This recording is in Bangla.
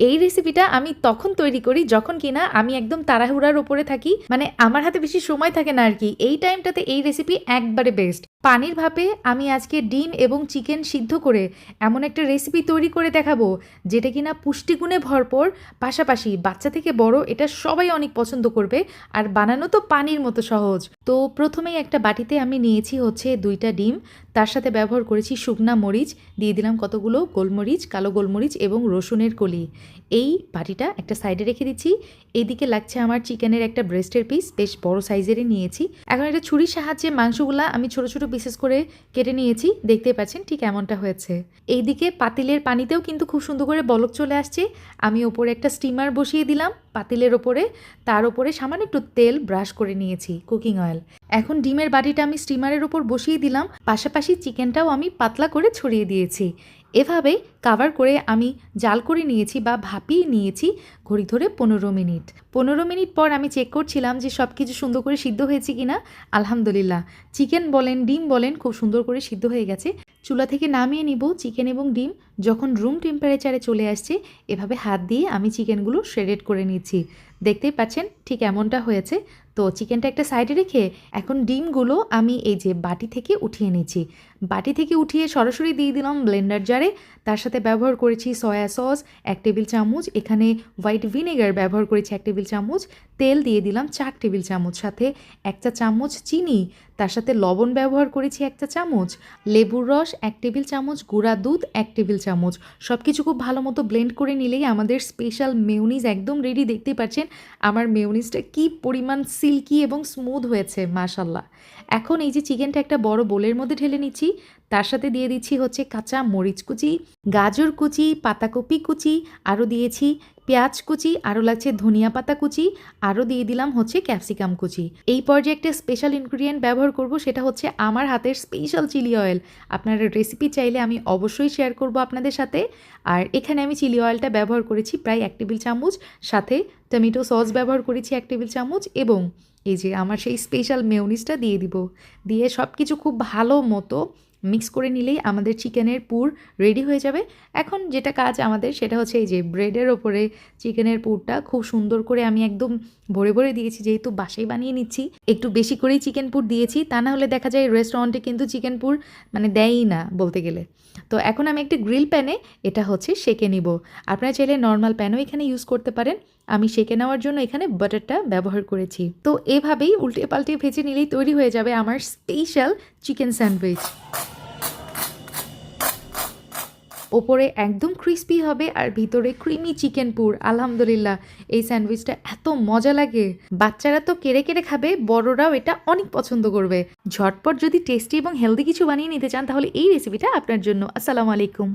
এই রেসিপিটা আমি তখন তৈরি করি যখন কিনা আমি একদম তাড়াহুড়ার ওপরে থাকি। মানে আমার হাতে বেশি সময় থাকে না আর কি। এই টাইমটাতে এই রেসিপি একবারে বেস্ট পানির ভাপে আমি আজকে ডিম এবং চিকেন সিদ্ধ করে এমন একটা রেসিপি তৈরি করে দেখাবো, যেটা কিনা পুষ্টিগুণে ভরপুর। পাশাপাশি বাচ্চা থেকে বড় এটা সবাই অনেক পছন্দ করবে, আর বানানো তো পানির মতো সহজ। তো প্রথমেই একটা বাটিতে আমি নিয়েছি হচ্ছে দুইটা ডিম, তার সাথে ব্যবহার করেছি শুকনা মরিচ, দিয়ে দিলাম কতগুলো গোলমরিচ, কালো গোলমরিচ এবং রসুনের কলি। এই বাটিটা একটা সাইডে রেখে দিচ্ছি, এদিকে লাগছে আমার চিকেনের একটা ব্রেস্টের পিস বেশ বড় সাইজেরই নিয়েছি। এখন এটা ছুরির সাহায্যে মাংসগুলা আমি ছোট ছোট পিসেস করে কেটে নিয়েছি, দেখতে পাচ্ছেন ঠিক এমনটা হয়েছে। এইদিকে পাতিলের পানিতেও কিন্তু খুব সুন্দর করে বলক চলে আসছে। আমি ওপরে একটা স্টিমার বসিয়ে দিলাম পাতিলের ওপরে, তার ওপরে সামান্য একটু তেল ব্রাশ করে নিয়েছি, কুকিং অয়েল। এখন ডিমের বাটিটা আমি স্টিমারের ওপর বসিয়ে দিলাম, পাশাপাশি চিকেনটাও আমি পাতলা করে ছড়িয়ে দিয়েছি। এভাবে কাভার করে আমি জাল করে নিয়েছি বা ভাপিয়ে নিয়েছি ঘড়ি ধরে পনেরো মিনিট। পনেরো মিনিট পর আমি চেক করছিলাম যে সব কিছু সুন্দর করে সিদ্ধ হয়েছে কিনা। আলহামদুলিল্লাহ। চিকেন বলেন, ডিম বলেন, খুব সুন্দর করে সিদ্ধ হয়ে গেছে। চুলা থেকে নামিয়ে নিব চিকেন এবং ডিম। যখন রুম টেম্পারেচারে চলে আসছে, এভাবে হাত দিয়ে আমি চিকেনগুলো শ্রেডেড করে নিচ্ছি। দেখতেই পাচ্ছেন, ঠিক এমনটা হয়েছে। তো চিকেনটা একটা সাইডে রেখে এখন ডিমগুলো আমি এই যে বাটি থেকে উঠিয়ে নিচ্ছি। বাটি থেকে উঠিয়ে সরাসরি দিয়ে দিলাম ব্লেন্ডার জারে তার সাথে ব্যবহার করেছি সয়া সস এক টেবিল চামচ। এখানে হোয়াইট ভিনেগার ব্যবহার করেছি এক টেবিল চামচ। তেল দিয়ে দিলাম চার টেবিল চামচ। সাথে এক চা চামচ চিনি। তার সাথে লবণ ব্যবহার করেছি একটা চামচ, লেবুর রস এক টেবিল চামচ, গুঁড়া দুধ এক টেবিল চামচ। সব কিছু খুব ভালো মতো ব্লেন্ড করে নিলেই আমাদের স্পেশাল মেউনিজ একদম রেডি দেখতে পাচ্ছেন। আমার মেউনিজটা কি পরিমাণ সিল্কি এবং স্মুথ হয়েছে মাশাল্লাহ এখন এই যে চিকেনটা একটা বড় বোলের মধ্যে ঢেলে নিচ্ছি। তার সাথে দিয়ে দিচ্ছি হচ্ছে কাঁচা মরিচ কুচি, গাজর কুচি, পাতাকপি কুচি, আরও দিয়েছি পেঁয়াজ কুচি, আরও লাগছে ধনিয়া পাতা কুচি, আরও দিয়ে দিলাম হচ্ছে ক্যাপসিকাম কুচি। এই পর্যায়ে একটা স্পেশাল ইনগ্রিডিয়েন্ট ব্যবহার করব, সেটা হচ্ছে আমার হাতের স্পেশাল চিলি অয়েল আপনার রেসিপি চাইলে আমি অবশ্যই শেয়ার করব আপনাদের সাথে। আর এখানে আমি চিলি অয়েলটা ব্যবহার করেছি প্রায় এক টেবিল চামচ, সাথে টমেটো সস ব্যবহার করেছি এক টেবিল চামচ এবং এই যে আমার সেই স্পেশাল মেয়নিজটা দিয়ে দিব। দিয়ে সব কিছু খুব ভালো মতো মিক্স করে নিলেই আমাদের চিকেনের পুর রেডি হয়ে যাবে। এখন যেটা কাজ আমাদের সেটা হচ্ছে এই যে ব্রেডের ওপরে চিকেনের পুরটা খুব সুন্দর করে আমি একদম ভরে ভরে দিয়েছি, যেহেতু বাসায় বানিয়ে নিচ্ছি, একটু বেশি করেই চিকেন পুর দিয়েছি। তা না হলে দেখা যায় রেস্টুরেন্টে কিন্তু চিকেন পুর মানে দেয়ই না বলতে গেলে। তো এখন আমি একটি গ্রিল প্যানে এটা হচ্ছে সেকে নিব। আপনারা চাইলে নর্মাল প্যানও এখানে ইউজ করতে পারেন। আমি সেকে নেওয়ার জন্য এখানে বাটারটা ব্যবহার করেছি। তো এভাবেই উল্টে পাল্টে ভেজে নিলেই তৈরি হয়ে যাবে আমার স্পেশাল চিকেন স্যান্ডউইচ ওপরে একদম ক্রিস্পি হবে আর ভিতরে ক্রিমি চিকেন পুর, আলহামদুলিল্লাহ। এই স্যান্ডউইচটা এত মজা লাগে। বাচ্চারা তো কেড়ে কেড়ে খাবে, বড়রাও এটা অনেক পছন্দ করবে। ঝটপট যদি টেস্টি এবং হেলদি কিছু বানিয়ে নিতে চান, তাহলে এই রেসিপিটা আপনার জন্য। আসসালামু আলাইকুম।